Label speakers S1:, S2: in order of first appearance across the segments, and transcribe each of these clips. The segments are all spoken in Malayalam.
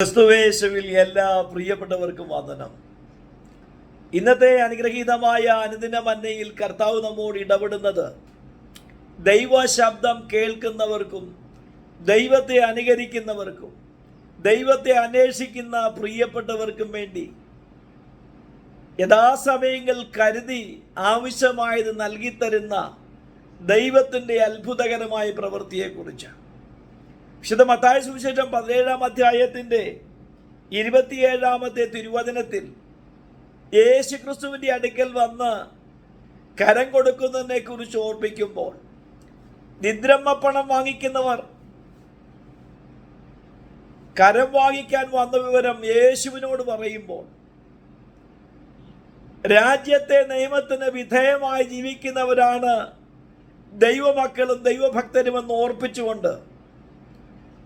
S1: ക്രിസ്തുവേശുവിൽ എല്ലാ പ്രിയപ്പെട്ടവർക്കും വന്ദനം. ഇന്നത്തെ അനുഗ്രഹീതമായ അനുദിന മന്നയിൽ കർത്താവ് നമ്മോട് ഇടപെടുന്നത് ദൈവ ശബ്ദം കേൾക്കുന്നവർക്കും ദൈവത്തെ അനുകരിക്കുന്നവർക്കും ദൈവത്തെ അന്വേഷിക്കുന്ന പ്രിയപ്പെട്ടവർക്കും വേണ്ടി യഥാസമയങ്ങൾ കരുതി ആവശ്യമായത് നൽകിത്തരുന്ന ദൈവത്തിന്റെ അത്ഭുതകരമായ പ്രവൃത്തിയെക്കുറിച്ച് വിശുദ്ധ മത്തായ സുവിശേഷം പതിനേഴാം അധ്യായത്തിന്റെ ഇരുപത്തിയേഴാമത്തെ തിരുവചനത്തിൽ യേശു ക്രിസ്തുവിന്റെ അടുക്കൽ വന്ന് കരം കൊടുക്കുന്നതിനെ കുറിച്ച് ഓർപ്പിക്കുമ്പോൾ നിദ്രമ്മ പണം വാങ്ങിക്കുന്നവർ കരം വാങ്ങിക്കാൻ വന്ന വിവരം യേശുവിനോട് പറയുമ്പോൾ രാജ്യത്തെ നിയമത്തിന് വിധേയമായി ജീവിക്കുന്നവരാണ് ദൈവമക്കളും ദൈവഭക്തരുമെന്ന് ഓർപ്പിച്ചുകൊണ്ട്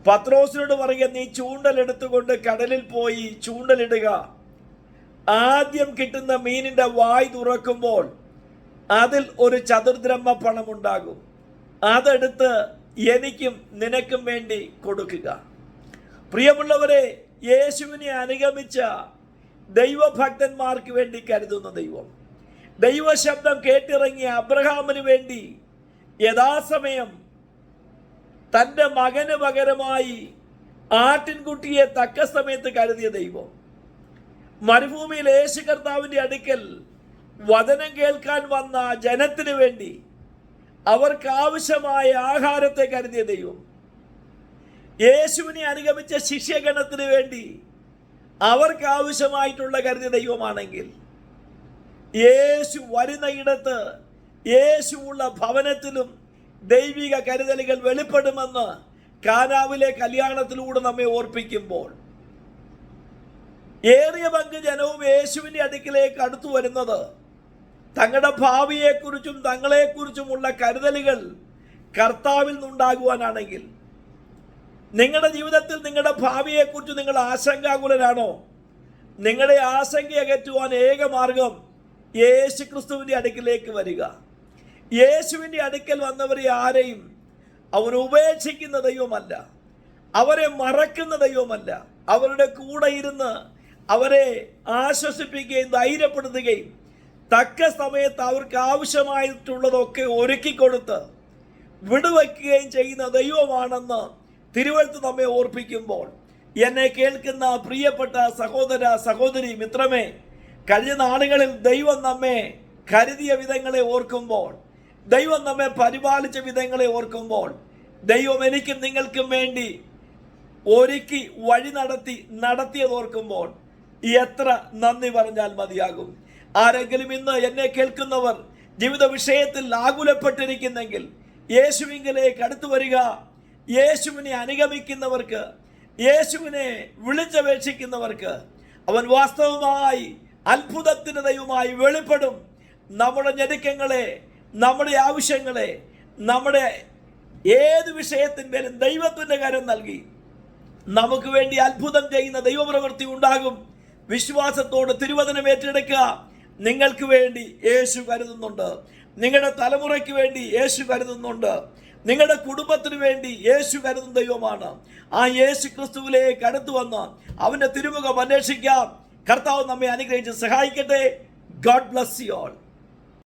S1: പത്രോസിനോട് പറയുക നീ ചൂണ്ടലെടുത്തുകൊണ്ട് കടലിൽ പോയി ചൂണ്ടലിടുക ആദ്യം കിട്ടുന്ന മീനിന്റെ വായ് തുറക്കുമ്പോൾ അതിൽ ഒരു ചതുർദ്രഹ്മ പണം ഉണ്ടാകും. അതെടുത്ത് എനിക്കും നിനക്കും വേണ്ടി കൊടുക്കുക. പ്രിയമുള്ളവരെ യേശുവിനെ അനുഗമിച്ച ദൈവഭക്തന്മാർക്ക് വേണ്ടി കരുതുന്ന ദൈവം. ദൈവശബ്ദം കേട്ടിറങ്ങിയ അബ്രഹാമിന് വേണ്ടി യഥാസമയം തന്റെ മകന് പകരമായി ആട്ടിൻകുട്ടിയെ തക്ക സമയത്ത് കരുതിയ ദൈവം. മരുഭൂമിയിൽ യേശു കർത്താവിന്റെ അടുക്കൽ വചനം കേൾക്കാൻ വന്ന ജനത്തിന് വേണ്ടി അവർക്ക് ആവശ്യമായ ആഹാരത്തെ കരുതിയ ദൈവം. യേശുവിനെ അനുഗമിച്ച ശിഷ്യഗണത്തിന് വേണ്ടി അവർക്ക് ആവശ്യമായിട്ടുള്ള കരുതിയ ദൈവമാണെങ്കിൽ യേശു വരുന്ന ഇടത്ത് യേശുവുള്ള ഭവനത്തിലും ദൈവിക കരുതലുകൾ വെളിപ്പെടുമെന്ന് കാനാവിലെ കല്യാണത്തിലൂടെ നമ്മെ ഓർപ്പിക്കുമ്പോൾ ഏറിയ പങ്ക് ജനവും യേശുവിന്റെ അടുക്കിലേക്ക് അടുത്തു വരുന്നത് തങ്ങളുടെ ഭാവിയെക്കുറിച്ചും തങ്ങളെക്കുറിച്ചുമുള്ള കരുതലുകൾ കർത്താവിൽ നിന്നുണ്ടാകുവാനാണെങ്കിൽ നിങ്ങളുടെ ജീവിതത്തിൽ നിങ്ങളുടെ ഭാവിയെക്കുറിച്ച് നിങ്ങൾ ആശങ്കാകുലരാണോ? നിങ്ങളുടെ ആശങ്ക അകറ്റുവാൻ ഏക മാർഗം യേശു ക്രിസ്തുവിന്റെ അടുക്കിലേക്ക് വരിക. യേശുവിന്റെ അടുക്കൽ വന്നവരെ ആരെയും അവൻ ഉപേക്ഷിക്കുന്ന ദൈവമല്ല അവരെ മറക്കുന്ന ദൈവമല്ല അവരുടെ കൂടെ ഇരുന്ന് അവരെ ആശ്വസിപ്പിക്കുകയും ധൈര്യപ്പെടുത്തുകയും തക്ക സമയത്ത് അവർക്ക് ആവശ്യമായിട്ടുള്ളതൊക്കെ ഒരുക്കി കൊടുത്ത് വിടുവയ്ക്കുകയും ചെയ്യുന്ന ദൈവമാണെന്ന് തിരുവഴുത്ത് നമ്മെ ഓർപ്പിക്കുമ്പോൾ എന്നെ കേൾക്കുന്ന പ്രിയപ്പെട്ട സഹോദര സഹോദരി മിത്രമേ കഴിഞ്ഞ നാളുകളിൽ ദൈവം നമ്മെ കരുതിയ വിധങ്ങളെ ഓർക്കുമ്പോൾ ദൈവം നമ്മെ പരിപാലിച്ച വിധങ്ങളെ ഓർക്കുമ്പോൾ ദൈവം എനിക്കും നിങ്ങൾക്കും വേണ്ടി ഒരുക്കി വഴി നടത്തി നടത്തിയത് ഓർക്കുമ്പോൾ എത്ര നന്ദി പറഞ്ഞാൽ മതിയാകും. ആരെങ്കിലും ഇന്ന് എന്നെ കേൾക്കുന്നവർ ജീവിത വിഷയത്തിൽ ആകുലപ്പെട്ടിരിക്കുന്നെങ്കിൽ യേശുവിങ്കിലേക്ക് അടുത്തു വരിക. യേശുവിനെ അനുഗമിക്കുന്നവർക്ക് യേശുവിനെ വിളിച്ചപേക്ഷിക്കുന്നവർക്ക് അവൻ വാസ്തവമായി അത്ഭുതത്തിന് ദൈവമായി വെളിപ്പെടും. നമ്മുടെ ഞെരുക്കങ്ങളെ നമ്മുടെ ആവശ്യങ്ങളെ നമ്മുടെ ഏത് വിഷയത്തിന്മേലും ദൈവത്തിന്റെ കരം നൽകി നമുക്ക് വേണ്ടി അത്ഭുതം ചെയ്യുന്ന ദൈവപ്രവൃത്തി ഉണ്ടാകും. വിശ്വാസത്തോട് തിരുവചനം ഏറ്റെടുക്കുക. നിങ്ങൾക്ക് വേണ്ടി യേശു കരുതുന്നുണ്ട്. നിങ്ങളുടെ തലമുറയ്ക്ക് വേണ്ടി യേശു കരുതുന്നുണ്ട്. നിങ്ങളുടെ കുടുംബത്തിന് വേണ്ടി യേശു കരുതുന്ന ദൈവമാണ്. ആ യേശു ക്രിസ്തുവിലേക്ക് അടുത്തു വന്ന് അവന്റെ തിരുമുഖം അന്വേഷിക്കാം. കർത്താവ് നമ്മെ അനുഗ്രഹിച്ച് സഹായിക്കട്ടെ. God bless you all